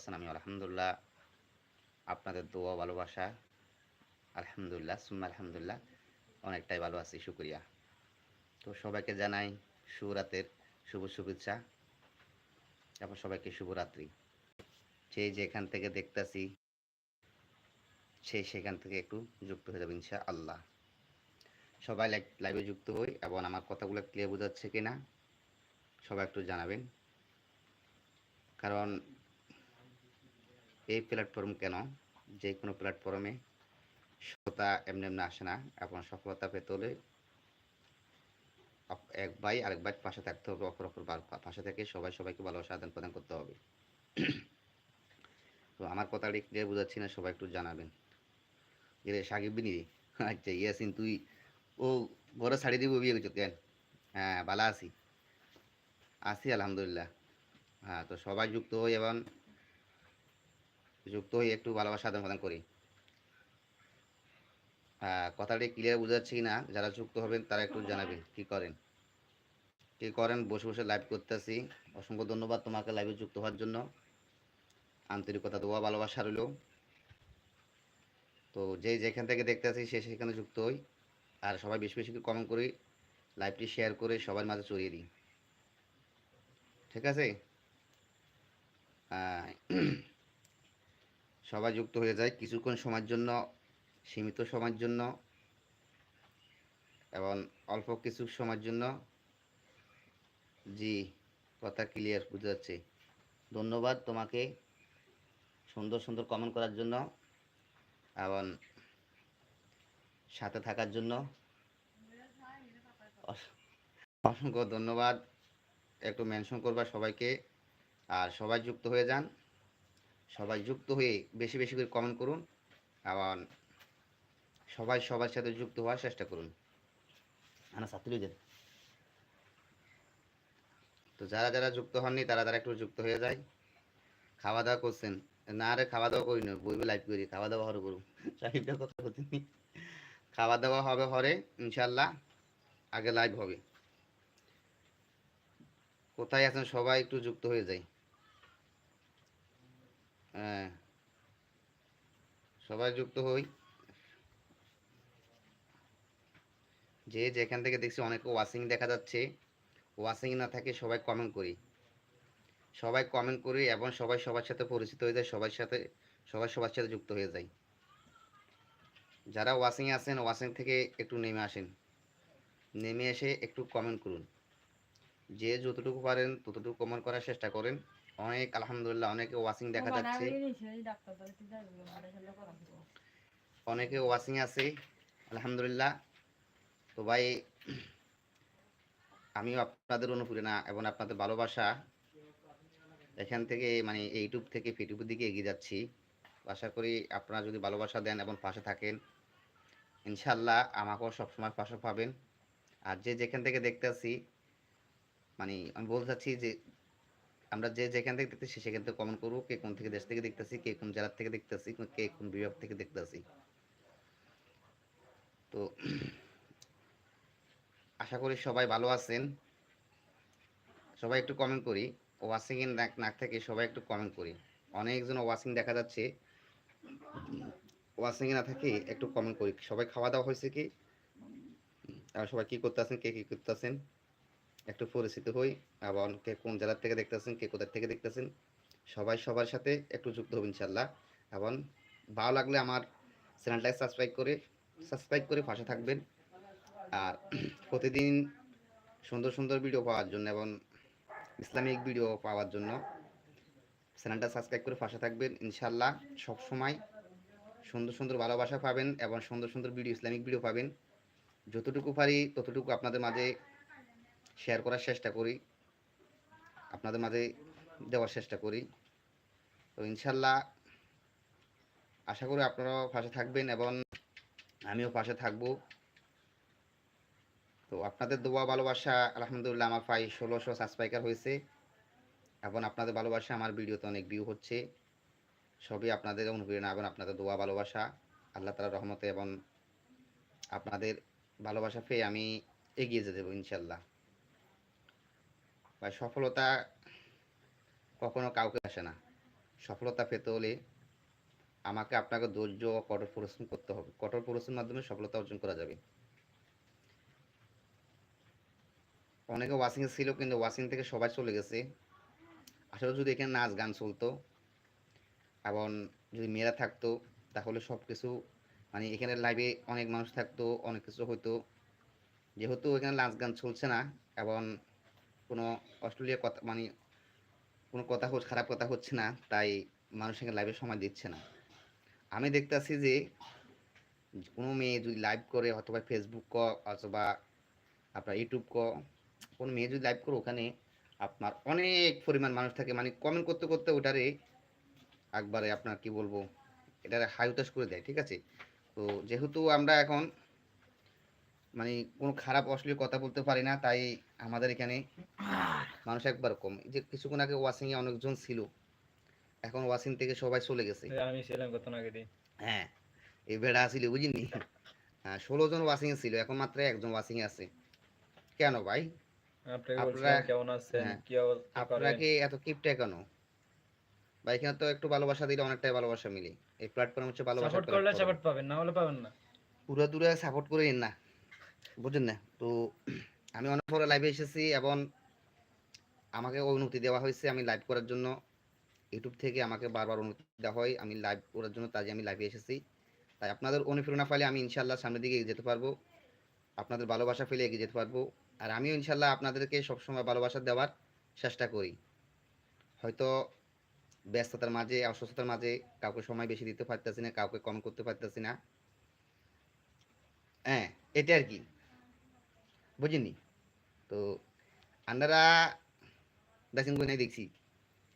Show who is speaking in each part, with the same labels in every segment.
Speaker 1: আছেন আমি আলহামদুলিল্লাহ, আপনাদের দোয়া, ভালোবাসা, আলহামদুলিল্লাহ, সুম্মা আলহামদুলিল্লাহ, অনেকটাই ভালো আছি, শুক্রিয়া। তো সবাইকে জানাই শুভরাতের শুভ শুভেচ্ছা, এবং সবাইকে শুভরাত্রি। যে যেখান থেকে দেখতাছি, সে সেখান থেকে একটু যুক্ত হয়ে যাবে ইনশা আল্লাহ সবাই লাইভে যুক্ত হই, এবং আমার কথাগুলো ক্লিয়ার বোঝাচ্ছে কিনা, সবাই একটু জানাবেন। কারণ এই প্ল্যাটফর্ম কেন? যে কোনো প্ল্যাটফর্মে সফলতা এমনি এমনি আসে না, এবং সফলতা পেতে হলে এক ভাই আরেক ভাই পাশে থাকতে হবে, অপর অপর পাশে থেকে সবাই সবাইকে ভালোবাসা আদান প্রদান করতে হবে। তো আমার কথাটি ক্লিয়ার বোঝাচ্ছি না, সবাই একটু জানাবেন। যে সাকিব বিনি আচ্ছা ইয়াসিন তুই ও বড় শাড়ি দিব বিয়ে করছ, কেন? হ্যাঁ ভালো আছি। আছি, আলহামদুলিল্লাহ। হ্যাঁ তো সবাই যুক্ত হই এবং যুক্ত হয়ে একটু ভালোবাসা আদান প্রদান করি। হ্যাঁ কথাটি ক্লিয়ার বোঝাচ্ছি না যারা যুক্ত হবেন তারা একটু জানাবেন কি করেন? কি করেন? বসে বসে লাইভ করতেছি। অসংখ্য ধন্যবাদ তোমাকে লাইভে যুক্ত হওয়ার জন্য। আন্তরিকতা দোয়া ভালোবাসা রইল। তো যে যেখান থেকে দেখতেছি সে সেখানে যুক্ত হই। আর সবাই বেশি বেশি কমেন্ট করি লাইভটি শেয়ার করে সবার মাঝে ছড়িয়ে দিই। ঠিক আছে? আহ, সবাই যুক্ত হয়ে যায় কিছুক্ষণ সময়ের জন্য, সীমিত সময়ের জন্য এবং অল্প কিছু সময়ের জন্য। জি, কথা ক্লিয়ার বুঝতে যাচ্ছে ধন্যবাদ তোমাকে সুন্দর সুন্দর কমেন্ট করার জন্য এবং সাথে থাকার জন্য। অসংখ্য ধন্যবাদ। একটু মেনশন করবা সবাইকে। আর সবাই যুক্ত হয়ে যান। সবাই যুক্ত হয়ে বেশি বেশি করে কমেন্ট করুন এবং সবাই সবার সাথে যুক্ত হওয়ার চেষ্টা করুন। আনা দেন তো যারা যারা যুক্ত হননি, তারা তারা একটু যুক্ত হয়ে যায়। খাওয়া দাওয়া করছেন। না আরে খাওয়া দাওয়া করি না, বইবে লাইভ করি, খাওয়া দাওয়া হরে করুন। সাহিবটা কথা বলতেনি খাওয়া দাওয়া হবে হরে ইনশাল্লাহ আগে লাইভ হবে। কোথায় আছেন সবাই একটু যুক্ত হয়ে যায়। হ্যাঁ। সবাই যুক্ত হই। যে যেখান থেকে দেখছি অনেক ওয়াশিং দেখা যাচ্ছে। ওয়াশিং না থাকে সবাই কমেন্ট করি। সবাই কমেন্ট করি এবং সবাই সবার সাথে পরিচিত হয়ে যায়, সবার সাথে, সবাই সবার সাথে যুক্ত হয়ে যায়। যারা ওয়াশিং আছেন, ওয়াশিং থেকে একটু নেমে আসেন। নেমে এসে একটু কমেন্ট করুন। যে যতটুকু পারেন, ততটুকু কমেন্ট করার চেষ্টা করেন। অনেক আলহামদুলিল্লাহ অনেকে ওয়াশিং দেখা যাচ্ছে। অনেকে ওয়াশিং আছে আলহামদুলিল্লাহ। তো ভাই আমিও আপনাদের অনুপ্রেরণা এবং আপনাদের ভালোবাসা এখান থেকে মানে ইউটিউব থেকে ফেসবুকের দিকে এগিয়ে যাচ্ছি। আশা করি আপনারা যদি ভালোবাসা দেন এবং পাশে থাকেন ইনশাল্লাহ আমাকেও সবসময় পাশে পাবেন। আর যে যেখান থেকে দেখতে আসি মানে আমি বলতে চাচ্ছি যে আমরা যে যেখান থেকে দেখতেছি সেখান থেকে কমেন্ট করব কে কোন থেকে দেশ থেকে দেখতেছি, কে কোন জেলার থেকে দেখতেছি কে কোন বিভাগ থেকে দেখতেছি। তো আশা করি সবাই ভালো আছেন। সবাই একটু কমেন্ট করি। ওয়াশিং এর নাক থেকে সবাই একটু কমেন্ট করি। অনেকজন ওয়াশিং দেখা যাচ্ছে। ওয়াশিং না থাকে একটু কমেন্ট করি। সবাই খাওয়া দাওয়া হয়েছে কি? আর সবাই কি করতেছেন? কে কি করতেছেন? একটু পরিচিত হই, এবং কে কোন জেলার থেকে দেখতেছেন, কে কোথার থেকে দেখতেছেন, সবাই সবার সাথে একটু যুক্ত হব ইনশাল্লাহ এবং ভালো লাগলে আমার চ্যানেলটাকে সাবস্ক্রাইব করে সাবস্ক্রাইব করে পাশে থাকবেন। আর প্রতিদিন সুন্দর সুন্দর ভিডিও পাওয়ার জন্য এবং ইসলামিক ভিডিও পাওয়ার জন্য চ্যানেলটা সাবস্ক্রাইব করে পাশে থাকবেন। ইনশাল্লাহ সব সময় সুন্দর সুন্দর ভালোবাসা পাবেন এবং সুন্দর সুন্দর ভিডিও ইসলামিক ভিডিও পাবেন। যতটুকু পারি ততটুকু আপনাদের মাঝে শেয়ার করার চেষ্টা করি। আপনাদের মাঝে দেওয়ার চেষ্টা করি। তো ইনশাল্লাহ আশা করি আপনারাও পাশে থাকবেন এবং আমিও পাশে থাকব। তো আপনাদের দোয়া, ভালোবাসা, আলহামদুলিল্লাহ আমার প্রায় ষোলোশো সাবস্ক্রাইবার হয়েছে। এবং আপনাদের ভালোবাসা আমার ভিডিওতে অনেক ভিউ হচ্ছে। সবই আপনাদের অনুপ্রেরণা এবং আপনাদের দোয়া, ভালোবাসা। আল্লাহ তালা রহমতে এবং আপনাদের ভালোবাসা পেয়ে আমি এগিয়ে যেতে দেবো ইনশাল্লাহ। বা সফলতা কখনো কাউকে আসে না। সফলতা পেতে হলে আমাকে আপনাকে ধৈর্য ও কঠোর পরিশ্রম করতে হবে। কঠোর পরিশ্রমের মাধ্যমে সফলতা অর্জন করা যাবে। অনেকে ওয়াশিং ছিল, কিন্তু ওয়াশিং থেকে সবাই চলে গেছে। আসলে যদি এখানে নাচ গান চলতো, এবং যদি মেয়েরা থাকতো, তাহলে সব কিছু মানে এখানে লাইভে অনেক মানুষ থাকতো, অনেক কিছু হতো যেহেতু এখানে নাচ গান চলছে না, এবং কোনো অস্ট্রেলিয়া কথা মানে কোনো কথা হচ্ছে, খারাপ কথা হচ্ছে না, তাই মানুষ এখানে লাইভে সময় দিচ্ছে না। আমি দেখতেছি যে কোনো মেয়ে যদি লাইভ করে, অথবা ফেসবুক ক, অথবা আপনার ইউটিউব ক, কোনো মেয়ে যদি লাইভ করে, ওখানে আপনার অনেক পরিমাণ মানুষ থাকে মানে কমেন্ট করতে করতে ওটারে একবারে আপনার কি বলব, এটারে হাই উতাস করে দেয়, ঠিক আছে? তো যেহেতু আমরা এখন মানে কোনো খারাপ অশ্লীল কথা বলতে পারি না তাই আমাদের এখানে মানুষ একবার কম। এই যে কিছুক্ষণ আগে ওয়াশিং এ অনেকজন ছিল এখন ওয়াশিং থেকে সবাই চলে গেছে।
Speaker 2: আমি ছিলাম কত আগে
Speaker 1: হ্যাঁ এই ভেড়া ছিল বুঝিনি? হ্যাঁ ষোলো জন ওয়াশিং এ ছিল এখন মাত্র একজন ওয়াশিং এ আছে। কেন ভাই?
Speaker 2: আপনাকে
Speaker 1: আপনারা-
Speaker 2: কেমন আছেন?
Speaker 1: হ্যাঁ। এত কিপটা কেন? ভাই এখানে তো একটু ভালোবাসা দিলে অনেকটাই ভালোবাসা মিলে। এই প্ল্যাটফর্ম হচ্ছে ভালোবাসা
Speaker 2: সাপোর্ট করলে সাপোর্ট পাবেন না হলে পাবেন না।
Speaker 1: পুরো দূরে সাপোর্ট করে না। বুঝছেন না? তো আমি অনেক পরে লাইভে এসেছি এবং আমাকে অনুমতি দেওয়া হয়েছে আমি লাইভ করার জন্য। ইউটিউব থেকে আমাকে বারবার অনুমতি দেওয়া হয়। আমি লাইভ করার জন্য তাই আমি লাইভে এসেছি। তাই আপনাদের অনুপ্রেরণা ফলে আমি ইনশাল্লাহ সামনের দিকে এগিয়ে যেতে পারব। আপনাদের ভালোবাসা ফেলে এগিয়ে যেতে পারব। আর আমিও ইনশাল্লাহ আপনাদেরকে সবসময় ভালোবাসা দেওয়ার চেষ্টা করি। হয়তো ব্যস্ততার মাঝে, অসুস্থতার মাঝে কাউকে সময় বেশি দিতে পারতেছি না, কাউকে কম করতে পারতেছি না। হ্যাঁ এটা আর কি। বুঝিনি? তো আপনারা দেখেন কই নাই দেখছি।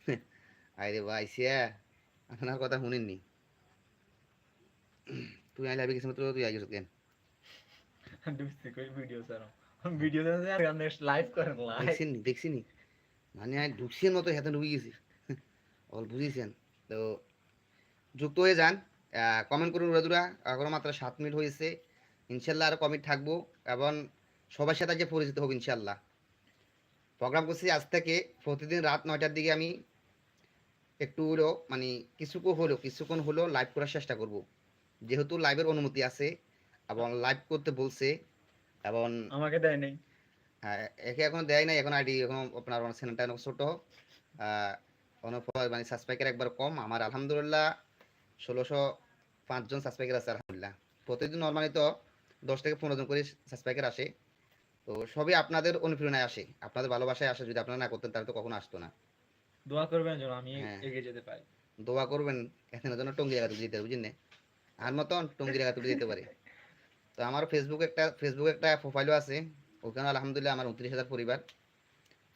Speaker 1: আরে ভাই সিয়া আপনার কথা শুনেননি। তুই আই লাভে গেছিস মাত্র তুই আই গেছিস কেন?
Speaker 2: ঢুকছি কই ভিডিও স্যার ভিডিও দেন আর আপনি লাইভ করেন লাইভ
Speaker 1: দেখছেন নি মানে আমি ঢুকছেন মতো হাতে ঢুকে গেছি। অল বুঝেছেন। তো যুক্ত হয়ে যান। কমেন্ট করুন উড়াদুরা এখনও মাত্র সাত মিনিট হয়েছে। ইনশাল্লাহ আরও কমেন্ট থাকব এবং সবার সাথে যে পরিচিত হব ইনশাল্লাহ। প্রোগ্রাম করছি আজ থেকে প্রতিদিন রাত নয়টার দিকে আমি একটু হলেও মানে কিছুক্ষণ হলেও কিছুক্ষণ হলেও লাইভ করার চেষ্টা করব। যেহেতু লাইভের অনুমতি আছে এবং লাইভ করতে বলছে এবং
Speaker 2: আমাকে দেয় নাই।
Speaker 1: হ্যাঁ একে এখন দেয় নাই এখন আইডি এখন আপনার চ্যানেলটা অনেক ছোট। অনেক মানে সাবস্ক্রাইবার একবার কম। আমার আলহামদুলিল্লাহ ষোলোশো পাঁচজন সাবস্ক্রাইবার আছে আলহামদুলিল্লাহ। প্রতিদিন নর্মালি তো দশ থেকে পনেরো জন করে সাবস্ক্রাইবার আসে তো সবই আপনাদের অনুপ্রেরণায় আসে। আপনাদের ভালোবাসায় আসে যদি আপনারা না করতেন তাহলে তো কখনো আসতো না।
Speaker 2: দোয়া করবেন যেন আমি
Speaker 1: হ্যাঁ।
Speaker 2: এগিয়ে যেতে পারি।
Speaker 1: দোয়া করবেন এখানে যেন টঙ্গি জায়গা তুলে দিতে পারে বুঝলেন? আর মতন টঙ্গি জায়গা তুলে দিতে পারে। তো আমার ফেসবুক একটা ফেসবুক একটা প্রোফাইলও আছে ওখানে আলহামদুলিল্লাহ আমার উনত্রিশ হাজার পরিবার।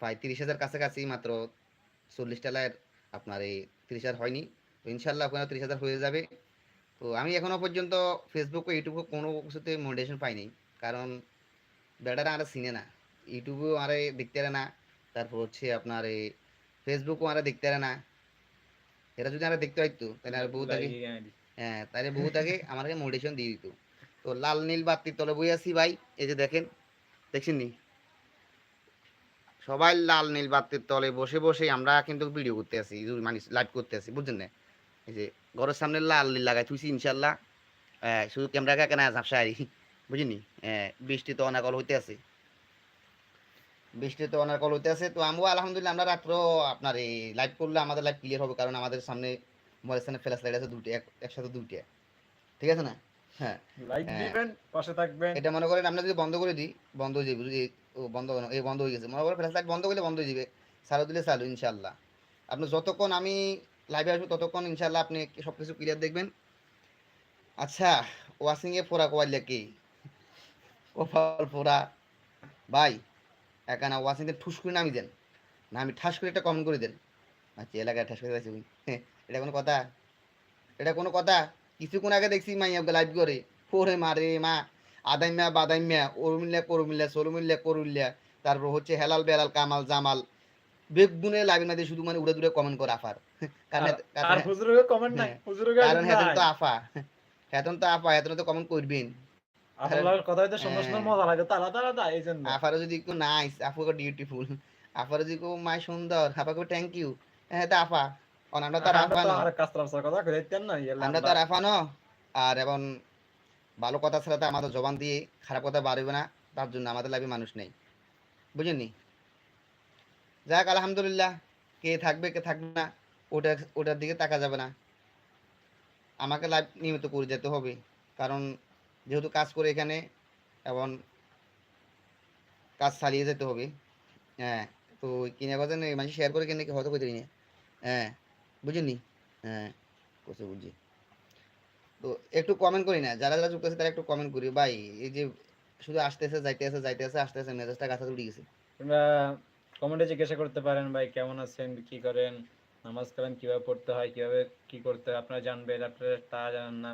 Speaker 1: প্রায় তিরিশ হাজার কাছাকাছি মাত্র চল্লিশ টালার আপনার এই তিরিশ হাজার হয়নি। তো ইনশাল্লাহ ওখানে তিরিশ হাজার হয়ে যাবে। তো আমি এখনও পর্যন্ত ফেসবুক ও ইউটিউবে কোনো কিছুতে মোটিভেশন পাইনি। কারণ বেটারা আর চিনে না। ইউটিউবেও আরে দেখতে না। তারপর হচ্ছে আপনার এই ফেসবুকও আরে দেখতে না। এরা যদি আরে দেখতে পাইতো তাহলে আর বহুত আগে। হ্যাঁ তাহলে বহুত আগে আমাকে মোটিভেশন দিয়ে দিত। তো লাল নীল বাতির তলে বই আছি ভাই এই যে দেখেন দেখছেন নি? সবাই লাল নীল বাতির তলে বসে বসে আমরা কিন্তু ভিডিও করতে আছি মানে লাইভ করতে আছি বুঝছেন না? এই যে ঘরের সামনে লাল নীল লাগাই তুইছি ইনশাল্লাহ শুধু ক্যামেরা কাকে না ঝাপসা আরি বুঝিনি? বৃষ্টি তো অনাকল হইতে আছে। বৃষ্টি তো অনাকল হইতে আছে। তো আমরাও আলহামদুলিল্লাহ আমরা রাত্র আপনার এই লাইভ করলে আমাদের লাইভ ক্লিয়ার হবে কারণ আমাদের সামনে মোবাইলের সামনে ফ্ল্যাশ লাইট আছে দুটো একসাথে দুইটা। ঠিক আছে না? হ্যাঁ।
Speaker 2: লাইক
Speaker 1: হ্যাঁ।
Speaker 2: দিবেন পাশে থাকবেন।
Speaker 1: এটা মনে করেন আমরা যদি বন্ধ করে দিই বন্ধ হয়ে যাবে যদি বন্ধ কেন এই বন্ধ হয়ে গেছে। মনে করেন ফ্ল্যাশ লাইট বন্ধ করলে বন্ধ হয়ে যাবে। চালু দিলে চালু ইনশাল্লাহ আপনি যতক্ষণ আমি লাইভে আসব ততক্ষণ ইনশাল্লাহ আপনি সব কিছু ক্লিয়ার দেখবেন। আচ্ছা ওয়াশিং এ ফোরা কোয়াইলে কি কপাল ফোরা। ভাই, একা না ওয়াশিং এ ঠুস করে নামি দেন। না, আমি ঠাস করে একটা কমেন্ট করে দেন। আচ্ছা এলাকায় ঠাস করে আছে এটা কোনো কথা? এটা কোনো কথা? কিছুক্ষণ আগে দেখছি মাইয়া লাইভ করে। পরে মারে মা। আদাইম্যা বাদাইম্যা, ওরমিল্লা করমিল্লা সোলমিল্লা করুল্লা তারপর হচ্ছে হেলাল বেলাল, কামাল, জামাল। বেগুনে লাইভের মধ্যে শুধু মানে উড়ে দূরে কমেন্ট করে আফার। কারণ
Speaker 2: কমেন্ট নাই।
Speaker 1: হ্যাঁ।
Speaker 2: হুজুরের
Speaker 1: কারণ হেতন তো আফা। হেতন তো আফা হেতন তো কমেন্ট করবেন।
Speaker 2: আপনার কথা হইতে সুন্দর
Speaker 1: হ্যাঁ।
Speaker 2: মজা লাগে তো আলাদা আলাদা এই জন্য।
Speaker 1: আফারও যদি নাইস আফাকে বিউটিফুল আফারও যদি কেউ মাই সুন্দর আফাকে থ্যাংক ইউ হ্যাঁ তো আফা। আমরা আফানো
Speaker 2: আর কাস্টমার কথা কইতেন না
Speaker 1: আমরা তো আর আফানো আর এবং ভালো কথা ছাড়া তো আমাদের জবান দিয়ে খারাপ কথা বাড়বে না। তার জন্য আমাদের লাইফে মানুষ নেই। বুঝেননি? যাক, আলহামদুলিল্লাহ। কে থাকবে কে থাকবে না, ওটা, ওটার দিকে তাকা যাবে না। আমাকে লাইভ নিয়মিত করে যেতে হবে, কারণ যেহেতু কাজ করে এখানে, এবং কাজ চালিয়ে যেতে হবে হ্যাঁ তো কিনে বাজার মানুষ শেয়ার করে কিনে কি হয়তো করতে না হ্যাঁ বুঝেননি হ্যাঁ কোথায় বুঝছি তো একটু কমেন্ট করি না, যারা যারা যুক্ত আছে তারা একটু কমেন্ট করি। ভাই, এই যে শুধু আসতেছে, যাইতেছে যাইতেছে, আসতেছে, মেজাজটা গাছা উঠে গেছে।
Speaker 2: কমেন্টে জিজ্ঞাসা করতে পারেন ভাই কেমন আছেন? কি করেন? নামাজ কালাম কীভাবে পড়তে হয়? কীভাবে কি করতে হয়? আপনারা জানবেন আপনারা তা জানেন না।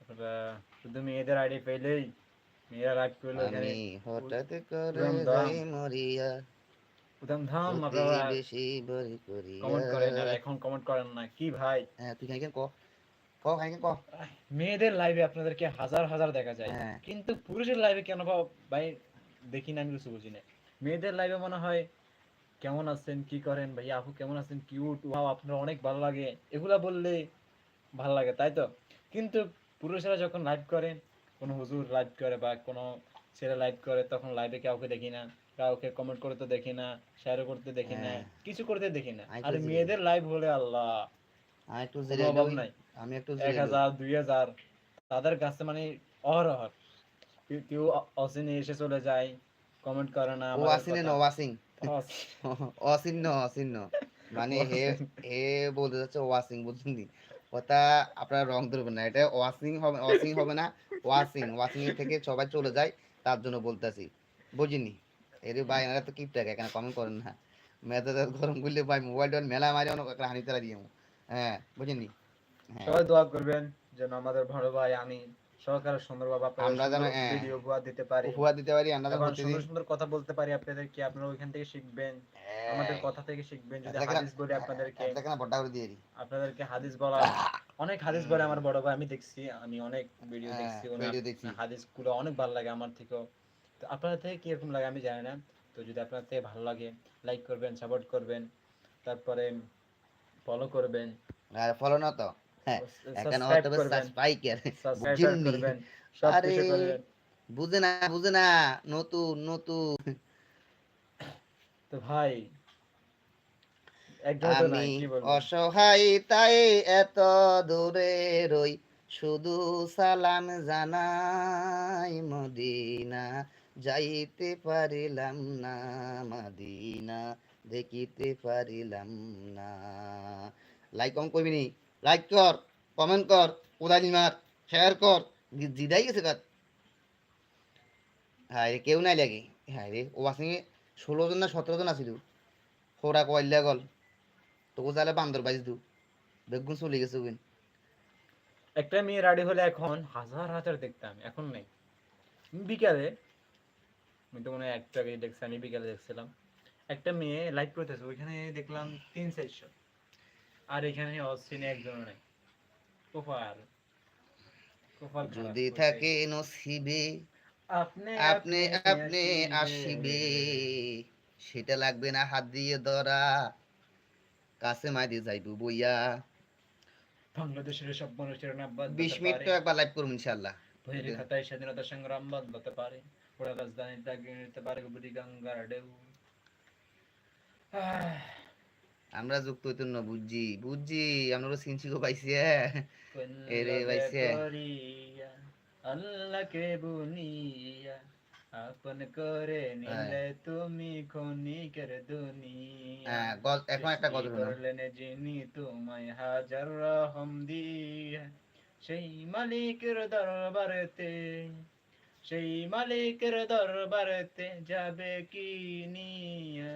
Speaker 2: আপনারা শুধু মেয়েদের আইডি পেলেই মেয়েরা লাইভ করলে
Speaker 1: হঠাৎ করে। মরিয়া।
Speaker 2: উদাম ধাম আপনারা
Speaker 1: বেশি বড়ি করিয়া।
Speaker 2: কমেন্ট করেন আর এখন কমেন্ট করেন না। কি ভাই?
Speaker 1: হ্যাঁ তুই খাইকেন ক। ক খাইকেন ক।
Speaker 2: মেয়েদের লাইভে আপনাদেরকে হাজার হাজার দেখা যায়।
Speaker 1: হ্যাঁ।
Speaker 2: কিন্তু পুরুষের লাইভে কেন ভাই দেখি না আমি কিছু বুঝি না। মেয়েদের লাইভে মনে হয় কেমন আছেন কি করেন ভাই আপু কেমন আছেন কিউট ওয়াও আপনার অনেক ভালো লাগে। এগুলা বললে ভালো লাগে তাই তো? কিন্তু পুরুষেরা যখন লাইভ করে কোনো হুজুর লাইভ করে বা কোনো ছেলে লাইভ করে তখন লাইভে কাউকে দেখি না কাউকে কমেন্ট করতে দেখি না শেয়ার করতে দেখি না
Speaker 1: হ্যাঁ।
Speaker 2: কিছু করতে দেখি না। আর মেয়েদের লাইভ হলে আল্লাহ
Speaker 1: আমি একটু
Speaker 2: নাই।
Speaker 1: আমি একটু
Speaker 2: এক। হাজার দুই হাজার তাদের কাছে মানে অহরহ। কেউ- কেউ অচিনে এসে চলে যায় কমেন্ট করে না
Speaker 1: ও
Speaker 2: কথা।
Speaker 1: ন ওয়াসিং
Speaker 2: অস-
Speaker 1: অসিন্ন অসিন্ন মানে হে হে বলতে যাচ্ছে ওয়াসিং বুঝছেন? কথা আপনারা রং ধরবেন না এটা ওয়াসিং হবে ওয়াসিং হবে না ওয়াসিং ওয়াসিং থেকে সবাই চলে যায় তার জন্য বলতেছি। বুঝিনি এরে ভাই এনারা তো কিপ টাকা এখানে কমেন্ট করেন না। মেজাজ গরম করলে ভাই মোবাইল টোবাইল মেলা মারি অনেক একটা হানি তারা দিয়ে হ্যাঁ বুঝিনি হ্যাঁ।
Speaker 2: সবাই দোয়া করবেন যেন আমাদের বড় ভাই আমি সহকারে সুন্দরভাবে
Speaker 1: আমরা যেন, হ্যাঁ,
Speaker 2: ভিডিও উপহার দিতে পারি।
Speaker 1: উপহার দিতে পারি আমরা প্রতিদিন
Speaker 2: সুন্দর সুন্দর কথা বলতে পারি আপনাদেরকে আপনারা ওইখান থেকে শিখবেন? আমাদের
Speaker 1: হ্যাঁ,
Speaker 2: কথা থেকে শিখবেন যদি হাদিস বলি আপনাদেরকে।
Speaker 1: কেন বড্ডা করে দিয়ে দিই।
Speaker 2: আপনাদেরকে হাদিস বলা অনেক হাদিস বলে আমার বড় ভাই আমি দেখছি আমি অনেক ভিডিও
Speaker 1: হ্যাঁ,
Speaker 2: দেখছি ওনার
Speaker 1: ভিডিও দেখছি।
Speaker 2: হাদিসগুলো অনেক ভালো লাগে আমার থেকেও। তো আপনাদের থেকে কি রকম লাগে আমি জানি না। তো যদি আপনার থেকে ভালো লাগে লাইক করবেন সাপোর্ট করবেন তারপরে ফলো করবেন।
Speaker 1: আর ফলো না তো। হ্যাঁ এখানে হয়তো সাবস্ক্রাইব।
Speaker 2: করবেন।
Speaker 1: আরে, বুঝে না বুঝে না নতুন নতুন।
Speaker 2: তো ভাই
Speaker 1: আমি
Speaker 2: কি
Speaker 1: অসহায় তাই এত দূরে রই শুধু সালাম জানাই মদিনা। যাইতে পারিলাম না মদিনা দেখিতে পারিলাম না। লাইক কম করবি নি? লাইক কর কমেন্ট কর উদালি মার শেয়ার কর জিদাই গেছে কাজ হ্যাঁ রে, কেউ নাই লাগে। হ্যাঁ রে, ও আসে ষোলো জন না সতেরো জন আছিল। খোরা কয়লা গল। তোকে তাহলে বান্দর বাইজ দু বেগুন চলে গেছে ওগুন।
Speaker 2: একটা মেয়ে রেডি হলে এখন হাজার হাজার দেখতাম, এখন নেই। বিকালে, আমি তো মনে হয় একটা দেখছি, আমি বিকালে দেখছিলাম। একটা মেয়ে লাইভ করতেছে, ওইখানে দেখলাম তিন চারশো। আর এখানে অচিনে একজনও নেই কপাল। কপাল
Speaker 1: যদি থাকে নসিবে
Speaker 2: আপনি
Speaker 1: আপনি আপনি আসিবে। সেটা লাগবে না হাত দিয়ে ধরা। কাছে মাইদি যাইব বইয়া।
Speaker 2: বাংলাদেশের সব মানুষের নাম
Speaker 1: বিশ মিনিট। তো একবার লাইভ করব ইনশাল্লাহ
Speaker 2: খাতায় স্বাধীনতা সংগ্রাম পারে। ওরা রাজধানী দাগিয়ে নিতে পারে বুড়ি গঙ্গার ঢেউ।
Speaker 1: আমরা যুক্ত হইতো না বুঝছি? বুঝছি আমরা সিনসি গো পাইছি হ্যাঁ। এরে।
Speaker 2: করিয়া, আল্লাহকে বুনিয়া আপন করে নিলে তুমি দুনিয়া।
Speaker 1: হ্যাঁ এখন একটা গজল।
Speaker 2: করলেন যিনি তোমায় হাজার রহম দিয়া। সেই মালিকের দরবারেতে সেই মালিকের দরবারেতে যাবে কি নিয়া?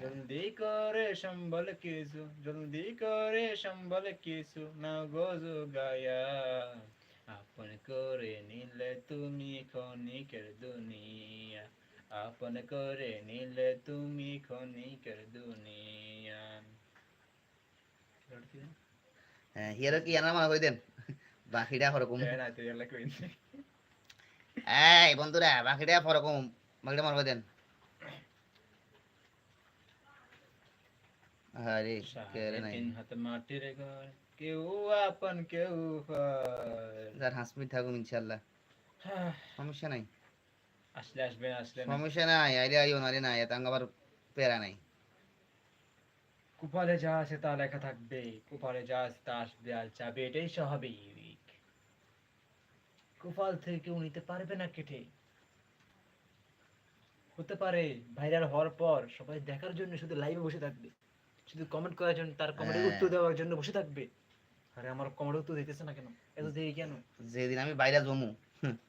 Speaker 2: জলদি করে সম্বল কিছু জলদি করে সম্বল কিছু না গজু গায়া আপন করে নিলে তুমি ক্ষণিকের দুনিয়া আপন করে নিলে তুমি ক্ষণিকের দুনিয়া।
Speaker 1: হ্যাঁ হিয়ারো কি আনা মনে করে দেন? বাকিটা হরকম
Speaker 2: না তুই এলা কইনি।
Speaker 1: এই বন্ধুরা বাকিটা হরকম বাকিটা মনে করে দেন? নাই
Speaker 2: তিন হাত কেউ আপন কেউ।
Speaker 1: যার হাসমি থাকুন ইনশাল্লাহ
Speaker 2: হাহ,
Speaker 1: সমস্যা নাই
Speaker 2: আসলে আসবে আসলে।
Speaker 1: সমস্যা নাই আইলে আইও নারে নাই এত আবার পেরা নাই
Speaker 2: কুপালে যা আছে তা লেখা থাকবে কুপালে যা আছে তা আসবে আর যাবে এটাই স্বাভাবিক কুপাল থেকে কেউ নিতে পারবে না কেটে হতে পারে ভাইরাল হওয়ার পর সবাই দেখার জন্য শুধু লাইভে বসে থাকবে শুধু কমেন্ট করার জন্য তার কমেন্টের
Speaker 1: হ্যাঁ।
Speaker 2: উত্তর দেওয়ার জন্য বসে থাকবে। আরে আমার কমেন্ট উত্তর দিতেছে না কেন? এত দেরি কেন?
Speaker 1: যেদিন আমি বাইরে জমু।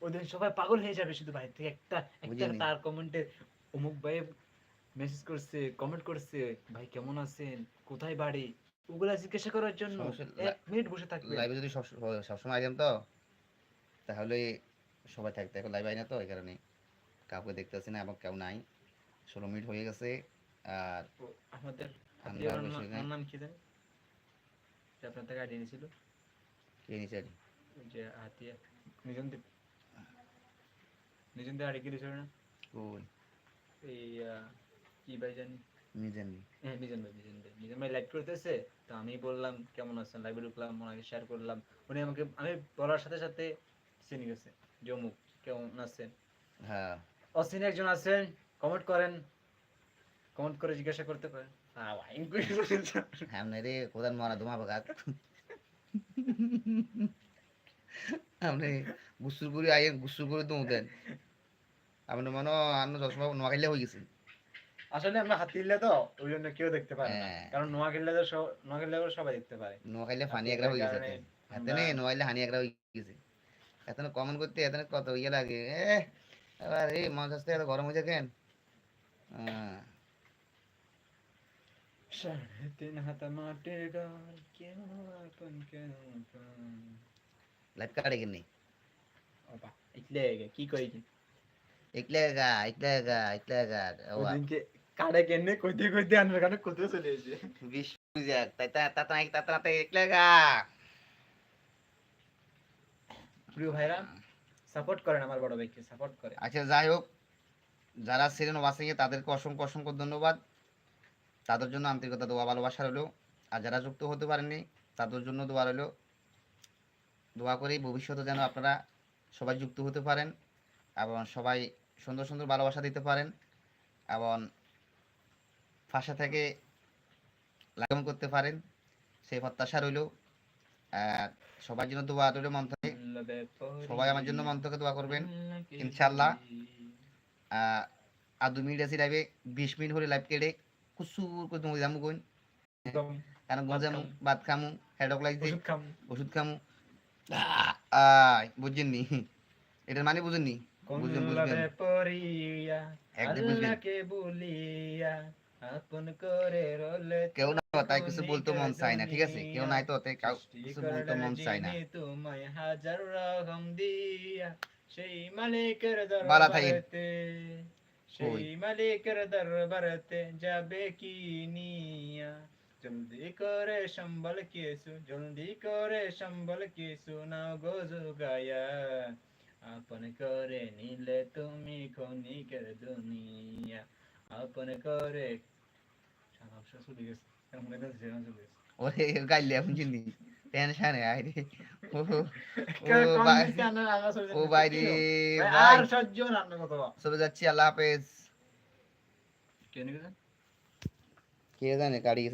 Speaker 2: ওই দিন সবাই পাগল হয়ে যাবে শুধু ভাই থেকে। একটা একটা তার কমেন্টে অমুক ভাই মেসেজ করছে কমেন্ট করছে ভাই কেমন আছেন? কোথায় বাড়ি? ওগুলা জিজ্ঞাসা করার জন্য এক মিনিট বসে থাকবে।
Speaker 1: লাইভে যদি সব সবসময় আইতাম তো তাহলে সবাই থাকতে। এখন লাইভে আই না তো এই কারণে কাউকে দেখতেছি না এবং কেউ নাই। ষোলো মিনিট হয়ে গেছে আর
Speaker 2: আমাদের নাম-
Speaker 1: নাই।
Speaker 2: ওর নাম কি জানি আপনার থেকে আইডি নিয়েছিল
Speaker 1: কে নিচে
Speaker 2: যে হাতিয়া। নিজনদীপ নিজনদীপ আইডি কি দিয়েছিল না?
Speaker 1: কই
Speaker 2: এই কি ভাই জানি?
Speaker 1: নিজে
Speaker 2: হ্যাঁ নিজান ভাই নিজান ভাই নিজান ভাই লাইভ করতেছে তো আমি বললাম কেমন আছেন? লাইভে ঢুকলাম ওনাকে শেয়ার করলাম। উনি আমাকে আমি বলার সাথে সাথে চিনি গেছে যে অমুক কেমন আছেন?
Speaker 1: হ্যাঁ।
Speaker 2: অচিন একজন আছেন কমেন্ট করেন। কমেন্ট করে জিজ্ঞাসা করতে পারেন। হ্যাঁ
Speaker 1: সামনে রে কোদান মারা ধোমা বাগাত আপনি গুসুর করে আইয়েন গুসুর করে দৌ দেন আপনি মনে হয় আন্ন চশমা নোয়াখাইলে হয়ে গেছে
Speaker 2: আসলে আমরা হাতি দিলে তো ওই জন্য কেউ দেখতে পারে না
Speaker 1: হ্যাঁ।
Speaker 2: কারণ নোয়া খেললে তো সব- নোয়া খেললে তো সবাই দেখতে পারে
Speaker 1: নোয়াখাইলে ফানি একরা হয়ে গেছে হাতে নেই নোয়াইলে হানি একরা হয়ে গেছে এত কমেন্ট করতে এত কত ইয়ে লাগে এ এবার এই মন আসতে এত গরম হয়েছে কেন আহ,
Speaker 2: সাড়ে তিন হাত মাটির ঘর কেন আপন কেন
Speaker 1: কাটে
Speaker 2: বাবা, কি কই কি
Speaker 1: একলে গা একলে গা একলে গা
Speaker 2: ওদিনকে কাড়ে কেনে কইতে কইতে আনবে কারণ কোথায় চলে এসে।
Speaker 1: বিশ যাক তাই তা তা তাই তা তা একলে গা
Speaker 2: প্রিয় ভাইরা সাপোর্ট করেন আমার বড় ভাইকে সাপোর্ট করে
Speaker 1: আচ্ছা যাই হোক যারা ছিলেন ওয়াসিংয়ে তাদেরকে অসংখ্য অসংখ্য ধন্যবাদ। তাদের জন্য আন্তরিকতা, দোয়া, ভালোবাসা রইল। আর যারা যুক্ত হতে পারেননি, তাদের জন্য দোয়া রইল। দোয়া করি ভবিষ্যতে যেন আপনারা সবাই যুক্ত হতে পারেন এবং সবাই সুন্দর সুন্দর ভালোবাসা দিতে পারেন এবং ফাঁসা থেকে লাগাম করতে পারেন। সেই প্রত্যাশা রইল। আর সবার জন্য দোয়া রইল মন থেকে। সবাই আমার জন্য মন থেকে দোয়া করবেন। ইনশাল্লাহ আর দু মিনিট আছি লাইভে বিশ মিনিট হলে লাইভ কেটে কুসুর করে তুমি যাব কইন? কারণ
Speaker 2: ভাত
Speaker 1: গজামু ভাত খামু হেডক লাগছে
Speaker 2: ওষুধ খাম।
Speaker 1: ওষুধ খামু। আহ, বুঝছেননি এটার মানে বুঝেননি?
Speaker 2: কোন
Speaker 1: বুঝবেন, বুঝবেন। একদম কেউ না তাই কিছু বলতে মন চায় না ঠিক আছে? কেউ নাই তো তাই কিছু বলতে মন চায় না।
Speaker 2: সেই মালিকের। দরবারেতে সেই মালিকের দরবারেতে যাবে কি নিয়া জলদি করে সম্বল কিছু জলদি করে সম্বল কিছু নাও গো জুগায়া আপন করে নিলে তুমি ক্ষণিকের দুনিয়া আপন করে সারা চলে গেছে এখন মনে চলে গেছে
Speaker 1: ওরে গাইলে বুঝছেননি টেনশন আয় রে ও ও
Speaker 2: কম
Speaker 1: ভাই
Speaker 2: দিছে আনার আওয়াজ
Speaker 1: ও ভাই
Speaker 2: কি
Speaker 1: রে
Speaker 2: হলো? ভাই,
Speaker 1: ভাই
Speaker 2: আর সহ্য না আপনার কথা
Speaker 1: চলে যাচ্ছি আল্লাহ হাফেজ
Speaker 2: কে
Speaker 1: কে জানে গেছে